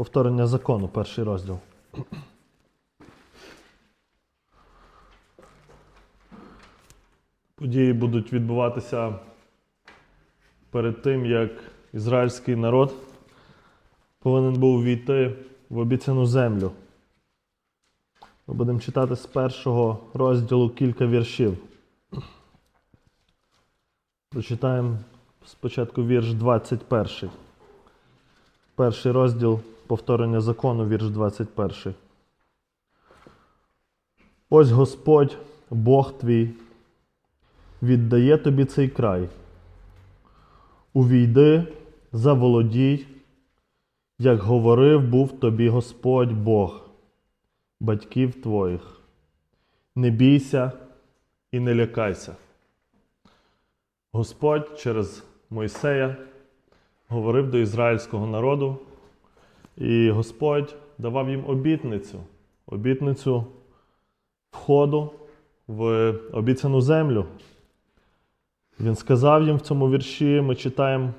Повторення закону, перший розділ. Події будуть відбуватися перед тим, як ізраїльський народ повинен був війти в обіцяну землю. Ми будемо читати з першого розділу кілька віршів. Прочитаємо спочатку вірш 21. Перший розділ повторення закону, вірш 21. Ось Господь, Бог твій, віддає тобі цей край. Увійди, заволодій, як говорив був тобі Господь Бог, батьків твоїх. Не бійся і не лякайся. Господь через Мойсея говорив до ізраїльського народу, і Господь давав їм обітницю, обітницю входу в обіцяну землю. Він сказав їм в цьому вірші, ми читаємо,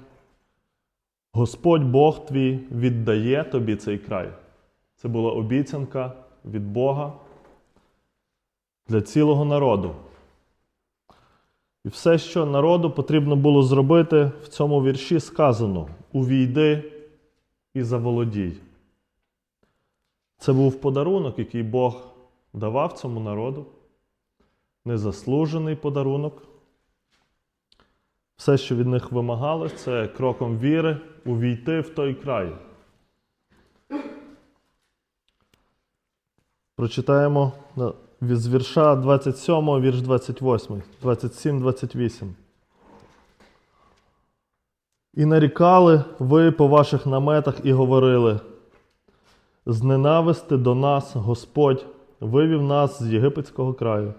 Господь Бог твій віддає тобі цей край. Це була обіцянка від Бога для цілого народу. І все, що народу потрібно було зробити, в цьому вірші сказано: увійди і заволодій. Це був подарунок, який Бог давав цьому народу, незаслужений подарунок. Все, що від них вимагалось, це кроком віри увійти в той край. Прочитаємо з вірша 27, вірш 28, 27, 28. І нарікали ви по ваших наметах і говорили: з ненависти до нас Господь вивів нас з єгипетського краю,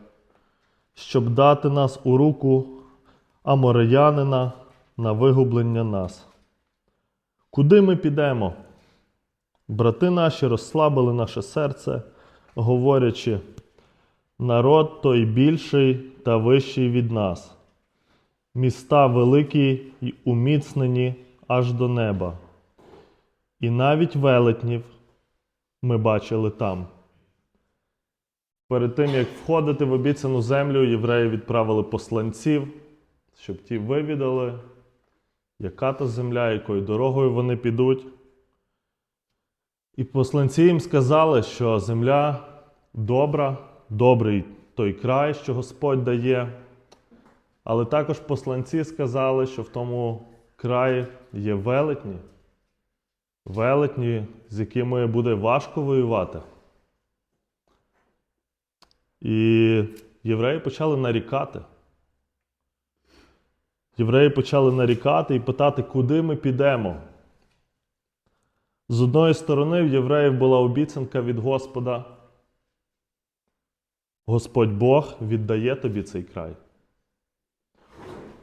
щоб дати нас у руку амореянина на вигублення нас. Куди ми підемо? Брати наші розслабили наше серце, говорячи, народ той більший та вищий від нас, міста великі й уміцнені аж до неба. І навіть велетнів ми бачили там. Перед тим, як входити в обіцяну землю, євреї відправили посланців, щоб ті вивідали, яка то земля, якою дорогою вони підуть. І посланці їм сказали, що земля добра, добрий той край, що Господь дає. Але також посланці сказали, що в тому краї є велетні, велетні, з якими буде важко воювати. І євреї почали нарікати. Євреї почали нарікати і питати, куди ми підемо. З одної сторони, в євреїв була обіцянка від Господа. Господь Бог віддає тобі цей край.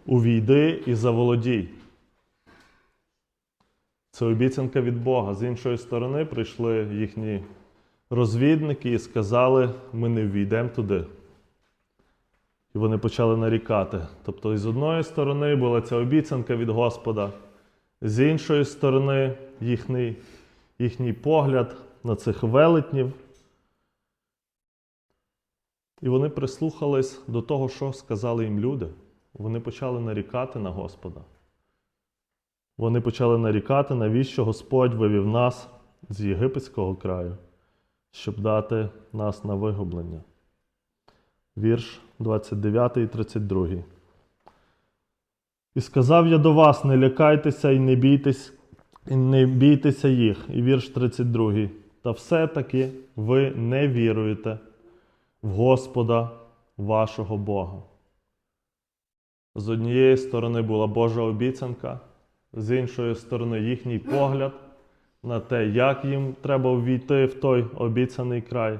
Увійди і заволодій. Це обіцянка від Бога. З іншої сторони, прийшли їхні розвідники і сказали, ми не ввійдемо туди. І вони почали нарікати. Тобто, з одної сторони була ця обіцянка від Господа, з іншої сторони, їхній, їхній погляд на цих велетнів. І вони прислухались до того, що сказали їм люди. Вони почали нарікати на Господа. Вони почали нарікати, навіщо Господь вивів нас з єгипетського краю, щоб дати нас на вигублення. Вірш 29 і 32. І сказав я до вас: не лякайтеся і не бійтесь, і не бійтеся їх. І вірш 32. Та все-таки ви не віруєте в Господа вашого Бога. З однієї сторони була Божа обіцянка, з іншої сторони їхній погляд на те, як їм треба ввійти в той обіцяний край.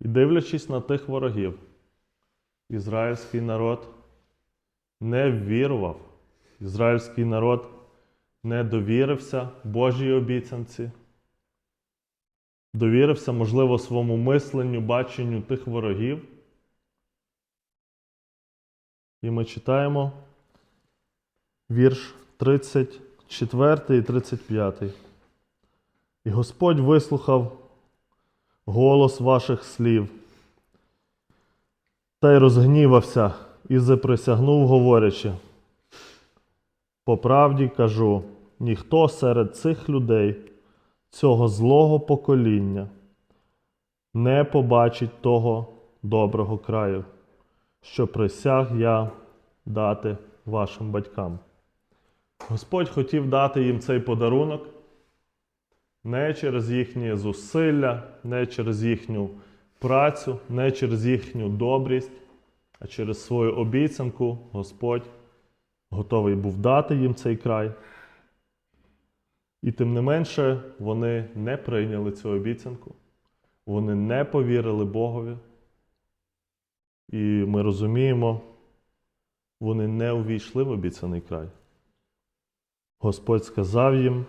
І дивлячись на тих ворогів, ізраїльський народ не ввірував, ізраїльський народ не довірився Божій обіцянці, довірився, можливо, своєму мисленню, баченню тих ворогів. І ми читаємо вірш 34 і 35. І Господь вислухав голос ваших слів та й розгнівався і заприсягнув, говорячи. По правді кажу, ніхто серед цих людей, цього злого покоління, не побачить того доброго краю, що присяг я дати вашим батькам. Господь хотів дати їм цей подарунок не через їхні зусилля, не через їхню працю, не через їхню добрість, а через свою обіцянку Господь готовий був дати їм цей край. І тим не менше вони не прийняли цю обіцянку, вони не повірили Богові. І ми розуміємо, вони не увійшли в обіцяний край. Господь сказав їм,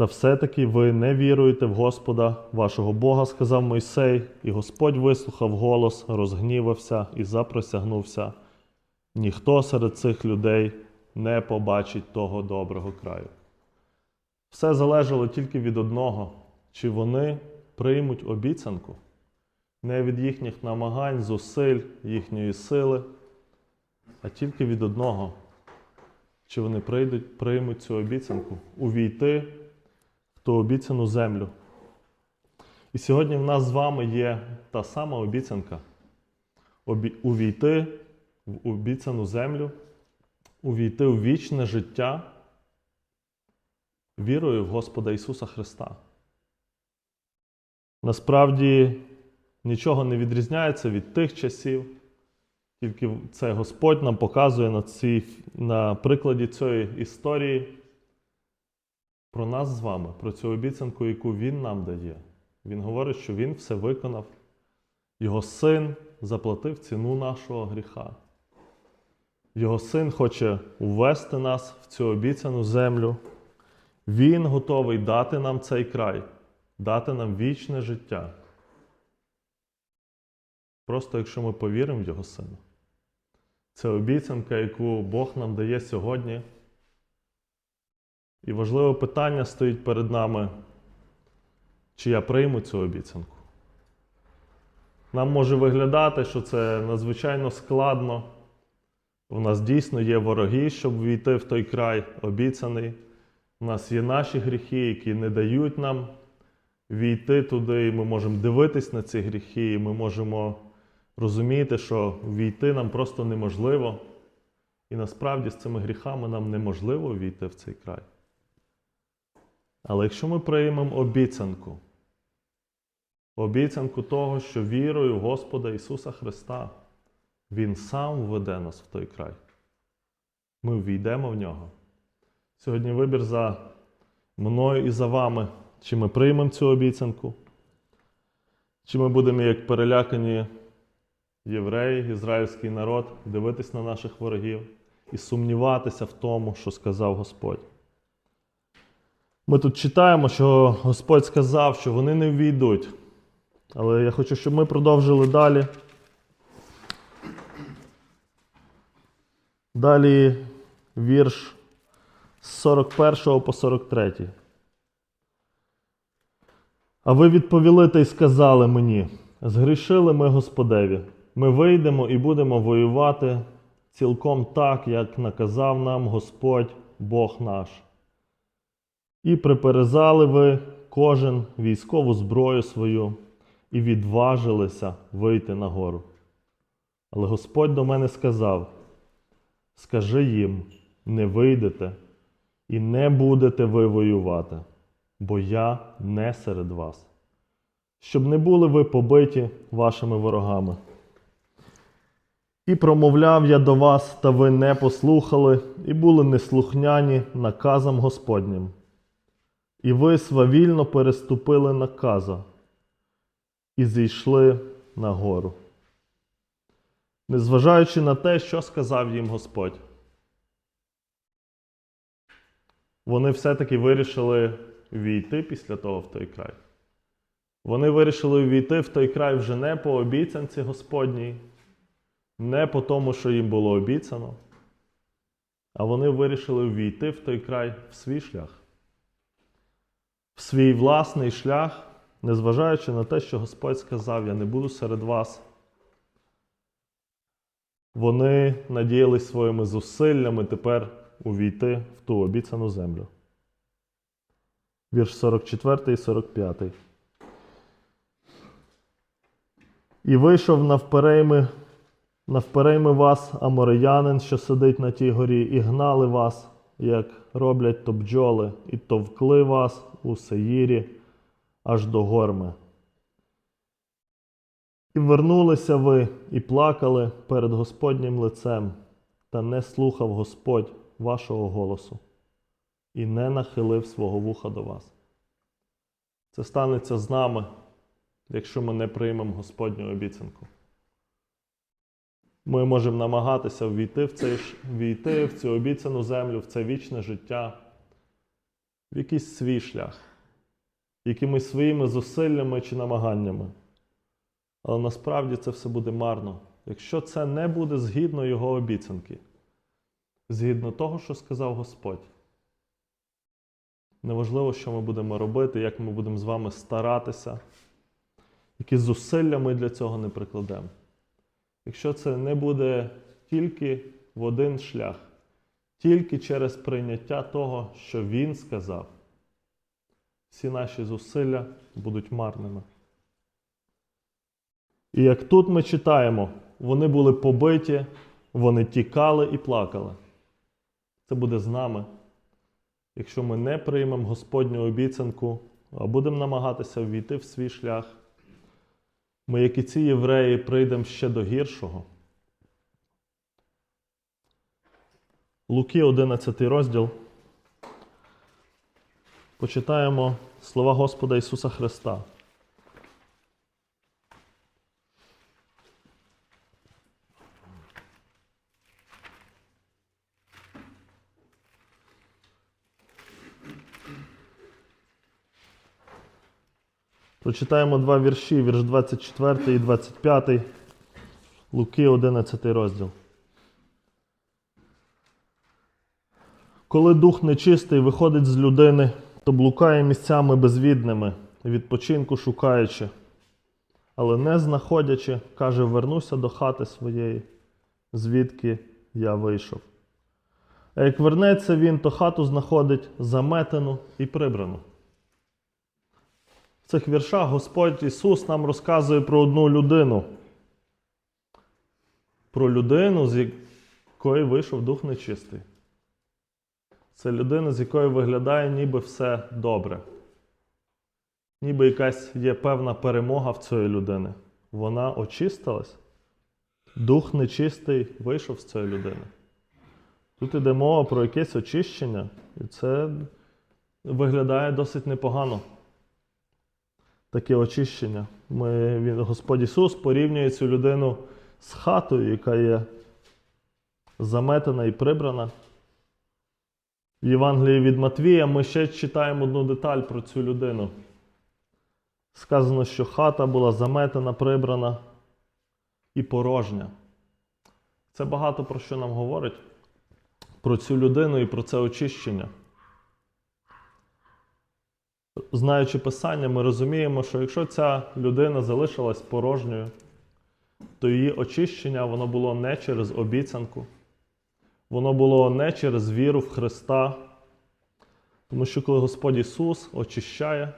та все-таки ви не віруєте в Господа, вашого Бога, сказав Мойсей, і Господь вислухав голос, розгнівався і запросягнувся. Ніхто серед цих людей не побачить того доброго краю. Все залежало тільки від одного, чи вони приймуть обіцянку, не від їхніх намагань, зусиль, їхньої сили, а тільки від одного, чи вони прийдуть, приймуть цю обіцянку увійти в ту обіцяну землю. І сьогодні в нас з вами є та сама обіцянка обі- увійти в обіцяну землю, увійти в вічне життя вірою в Господа Ісуса Христа. Насправді нічого не відрізняється від тих часів, тільки це Господь нам показує на, цій, на прикладі цієї історії про нас з вами, про цю обіцянку, яку Він нам дає. Він говорить, що Він все виконав. Його син заплатив ціну нашого гріха. Його син хоче увести нас в цю обіцяну землю. Він готовий дати нам цей край, дати нам вічне життя. Просто якщо ми повіримо в Його Сина. Це обіцянка, яку Бог нам дає сьогодні. І важливе питання стоїть перед нами, чи я прийму цю обіцянку. Нам може виглядати, що це надзвичайно складно. У нас дійсно є вороги, щоб війти в той край обіцяний. У нас є наші гріхи, які не дають нам війти туди, і ми можемо дивитись на ці гріхи, і ми можемо розуміти, що війти нам просто неможливо. І насправді з цими гріхами нам неможливо війти в цей край. Але якщо ми приймемо обіцянку, обіцянку того, що вірою Господа Ісуса Христа, Він сам введе нас в той край, ми ввійдемо в нього. Сьогодні вибір за мною і за вами, чи ми приймемо цю обіцянку, чи ми будемо, як перелякані євреї, ізраїльський народ, дивитись на наших ворогів і сумніватися в тому, що сказав Господь. Ми тут читаємо, що Господь сказав, що вони не ввійдуть. Але я хочу, щоб ми продовжили далі. Далі вірш з 41 по 43. А ви відповіли та й сказали мені: згрішили ми Господеві. Ми вийдемо і будемо воювати цілком так, як наказав нам Господь Бог наш. І приперезали ви кожен військову зброю свою і відважилися вийти на гору. Але Господь до мене сказав: Скажи їм, не вийдете і не будете ви воювати, бо я не серед вас, щоб не були ви побиті вашими ворогами. І промовляв я до вас, та ви не послухали, і були неслухняні наказам Господнім. І ви свавільно переступили наказа і зійшли на гору. Незважаючи на те, що сказав їм Господь, вони все-таки вирішили війти після того в той край. Вони вирішили війти в той край вже не по обіцянці Господній, не по тому, що їм було обіцяно, а вони вирішили війти в той край в свій шлях. в свій власний шлях, незважаючи на те, що Господь сказав: Я не буду серед вас. Вони надіялись своїми зусиллями тепер увійти в ту обіцяну землю. Вірш 44 і 45. І вийшов навперейми, навперейми вас, амореянин, що сидить на тій горі, і гнали вас, як роблять то бджоли, і товкли вас у Сеїрі аж до горми. І вернулися ви і плакали перед Господнім лицем, та не слухав Господь вашого голосу і не нахилив свого вуха до вас. Це станеться з нами, якщо ми не приймемо Господню обіцянку. Ми можемо намагатися ввійти в, цей, ввійти в цю обіцяну землю, в це вічне життя, в якийсь свій шлях, якимись своїми зусиллями чи намаганнями. Але насправді це все буде марно, якщо це не буде згідно Його обіцянки, згідно того, що сказав Господь. Неважливо, що ми будемо робити, як ми будемо з вами старатися, які зусилля ми для цього не прикладемо. Якщо це не буде тільки в один шлях, тільки через прийняття того, що Він сказав, всі наші зусилля будуть марними. І як тут ми читаємо, вони були побиті, вони тікали і плакали. Це буде з нами. Якщо ми не приймемо Господню обіцянку, а будемо намагатися ввійти в свій шлях, ми, як і ці євреї, прийдемо ще до гіршого. Луки, 11 розділ. Почитаємо слова Господа Ісуса Христа. Прочитаємо два вірші, вірш 24 і 25, Луки 11 розділ. Коли дух нечистий виходить з людини, то блукає місцями безвідними, відпочинку шукаючи, але не знаходячи, каже: вернуся до хати своєї, звідки я вийшов. А як вернеться він, то хату знаходить заметену і прибрану. Цих віршах Господь Ісус нам розказує про одну людину. Про людину, з якої вийшов дух нечистий. Це людина, з якої виглядає ніби все добре. Ніби якась є певна перемога в цієї людини. Вона очистилась. Дух нечистий вийшов з цієї людини. Тут іде мова про якесь очищення, і це виглядає досить непогано таке очищення. Ми, він, Господь Ісус порівнює цю людину з хатою, яка є заметена і прибрана. В Євангелії від Матвія ми ще читаємо одну деталь про цю людину. Сказано, що хата була заметена, прибрана і порожня. Це багато про що нам говорить про цю людину і про це очищення. Знаючи Писання, ми розуміємо, що якщо ця людина залишилась порожньою, то її очищення воно було не через обіцянку, воно було не через віру в Христа. Тому що коли Господь Ісус очищає,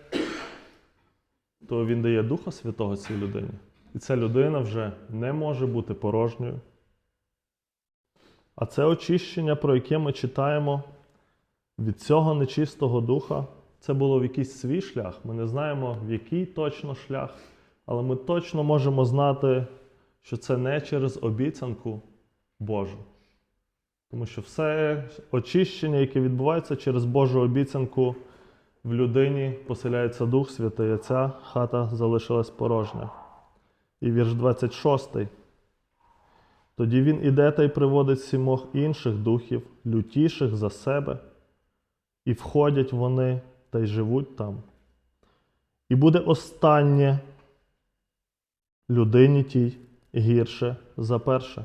то Він дає Духа Святого цій людині. І ця людина вже не може бути порожньою. А це очищення, про яке ми читаємо від цього нечистого духа, це було в якийсь свій шлях. Ми не знаємо, в який точно шлях, але ми точно можемо знати, що це не через обіцянку Божу. Тому що все очищення, яке відбувається через Божу обіцянку, в людині поселяється Дух Святий, а ця хата залишилась порожня. І вірш 26. Тоді він іде та й приводить сімох інших духів, лютіших за себе, і входять вони та й живуть там. І буде останнє людині тій гірше за перше.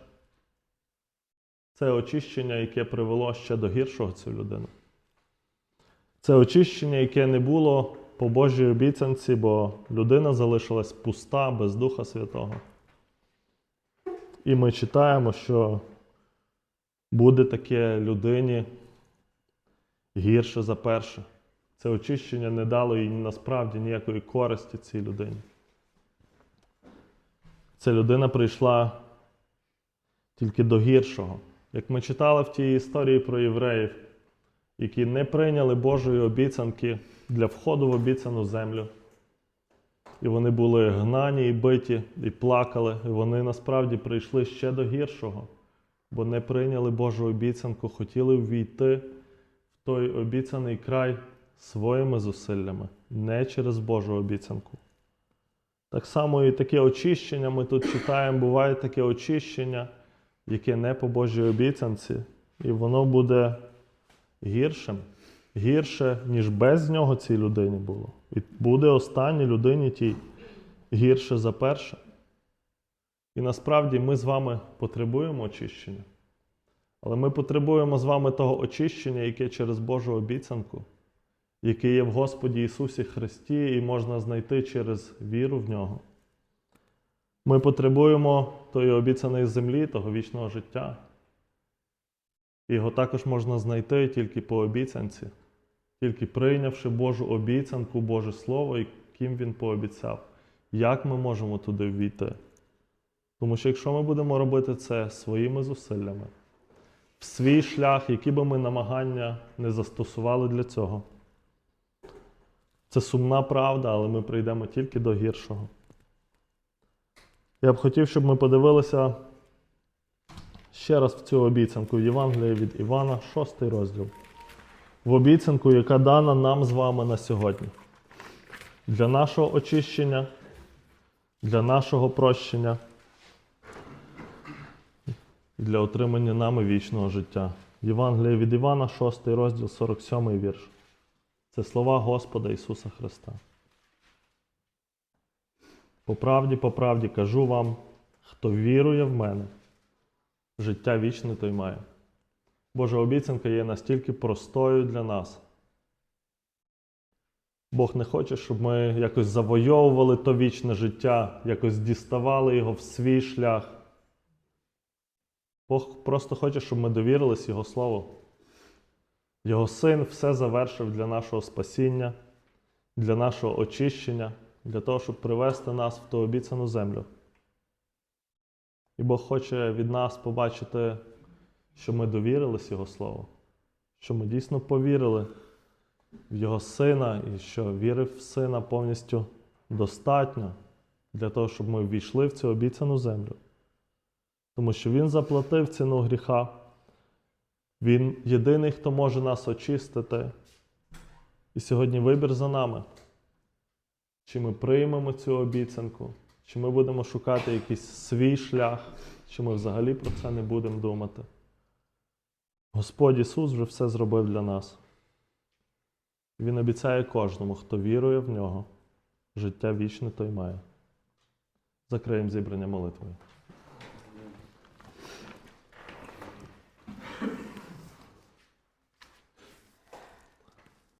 Це очищення, яке привело ще до гіршого цю людину. Це очищення, яке не було по Божій обіцянці, бо людина залишилась пуста, без Духа Святого. І ми читаємо, що буде таке людині гірше за перше. Це очищення не дало їй насправді ніякої користі цій людині. Ця людина прийшла тільки до гіршого. Як ми читали в тій історії про євреїв, які не прийняли Божої обіцянки для входу в обіцяну землю. І вони були гнані і биті, і плакали, і вони насправді прийшли ще до гіршого, бо не прийняли Божу обіцянку, хотіли ввійти в той обіцяний край своїми зусиллями, не через Божу обіцянку. Так само і таке очищення, ми тут читаємо, буває таке очищення, яке не по Божій обіцянці, і воно буде гіршим, гірше, ніж без нього цій людині було. І буде останній людині тій гірше за перше. І насправді ми з вами потребуємо очищення. Але ми потребуємо з вами того очищення, яке через Божу обіцянку, яке є в Господі Ісусі Христі, і можна знайти через віру в Нього. Ми потребуємо тої обіцяної землі, того вічного життя. Його також можна знайти тільки по обіцянці, тільки прийнявши Божу обіцянку, Боже Слово, яким Він пообіцяв. Як ми можемо туди ввійти? Тому що якщо ми будемо робити це своїми зусиллями, в свій шлях, які би ми намагання не застосували для цього, це сумна правда, але ми прийдемо тільки до гіршого. Я б хотів, щоб ми подивилися ще раз в цю обіцянку Євангелія від Івана, 6 розділ. В обіцянку, яка дана нам з вами на сьогодні. Для нашого очищення, для нашого прощення, для отримання нами вічного життя. Євангелія від Івана, 6 розділ, 47 вірш. Це слова Господа Ісуса Христа. По правді, по правді кажу вам, хто вірує в мене, життя вічне той має. Божа обіцянка є настільки простою для нас. Бог не хоче, щоб ми якось завойовували то вічне життя, якось діставали його в свій шлях. Бог просто хоче, щоб ми довірились Його Слову. Його син все завершив для нашого спасіння, для нашого очищення, для того, щоб привести нас в ту обіцяну землю. І Бог хоче від нас побачити, що ми довірились Його Слову, що ми дійсно повірили в Його Сина і що віри в Сина повністю достатньо для того, щоб ми ввійшли в цю обіцяну землю. Тому що Він заплатив ціну гріха. Він єдиний, хто може нас очистити. І сьогодні вибір за нами. Чи ми приймемо цю обіцянку, чи ми будемо шукати якийсь свій шлях, чи ми взагалі про це не будемо думати. Господь Ісус вже все зробив для нас. Він обіцяє кожному, хто вірує в нього, життя вічне той має. Закриємо зібрання молитвою.